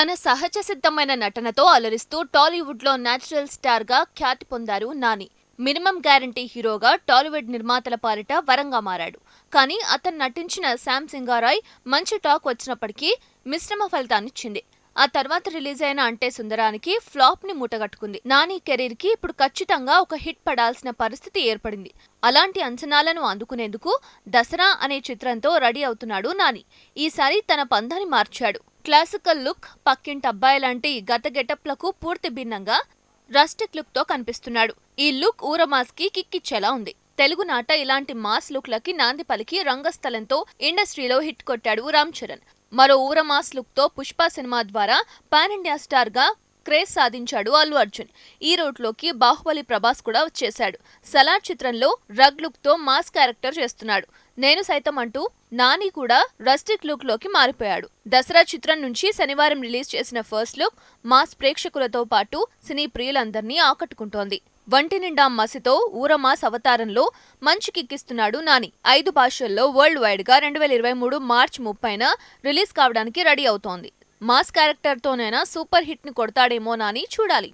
తన సహజ సిద్ధమైన నటనతో అలరిస్తూ టాలీవుడ్లో న్యాచురల్ స్టార్గా స్టార్గా ఖ్యాతి పొందారు నాని. మినిమం గ్యారంటీ హీరోగా టాలీవుడ్ నిర్మాతల పాలిట వరంగా మారాడు. కానీ అతను నటించిన శామ్ సింగారాయ్ మంచి టాక్ వచ్చినప్పటికీ మిశ్రమ ఫలితాన్నిచ్చింది ఆ తర్వాత రిలీజ్ అయిన అంటే సుందరానికి ఫ్లాప్ని మూటగట్టుకుంది. నాని కెరీర్కి ఇప్పుడు ఖచ్చితంగా ఒక హిట్ పడాల్సిన పరిస్థితి ఏర్పడింది. అలాంటి అంచనాలను అందుకునేందుకు దసరా అనే చిత్రంతో రెడీ అవుతున్నాడు నాని. ఈసారి తన పందాన్ని మార్చాడు. క్లాసికల్ లుక్ పక్కింటి అబ్బాయి లాంటి గత గెటప్లకు పూర్తి భిన్నంగా రస్టిక్ లుక్తో కనిపిస్తున్నాడు. ఈ లుక్ ఊరమాస్కి కిక్కిచ్చేలా ఉంది. తెలుగు నాట ఇలాంటి మాస్ లుక్లకి నాంది పలికి రంగస్థలంతో ఇండస్ట్రీలో హిట్ కొట్టాడు రామ్ చరణ్. మరో ఊరమాస్ లుక్తో పుష్ప సినిమా ద్వారా పాన్ ఇండియా స్టార్గా క్రేజ్ సాధించాడు అల్లు అర్జున్. ఈ రూట్లోకి బాహుబలి ప్రభాస్ కూడా వచ్చేశాడు. సలార్ చిత్రంలో రగ్ లుక్తో మాస్ క్యారెక్టర్ చేస్తున్నాడు. నేను సైతం అంటూ నాని కూడా రస్టిక్ లుక్లోకి మారిపోయాడు. దసరా చిత్రం నుంచి శనివారం రిలీజ్ చేసిన ఫస్ట్ లుక్ మాస్ ప్రేక్షకులతో పాటు సినీ ప్రియులందరినీ ఆకట్టుకుంటోంది. వంటి నిండా మసితో ఊరమాస్ అవతారంలో మంచి కిక్కిస్తున్నాడు నాని. ఐదు భాషల్లో వరల్డ్ వైడ్గా రెండు వేల ఇరవై మూడు మార్చ్ ముప్పైన రిలీజ్ కావడానికి రెడీ అవుతోంది. మాస్ క్యారెక్టర్తోనైనా సూపర్ హిట్ని కొడతాడేమో నాని చూడాలి.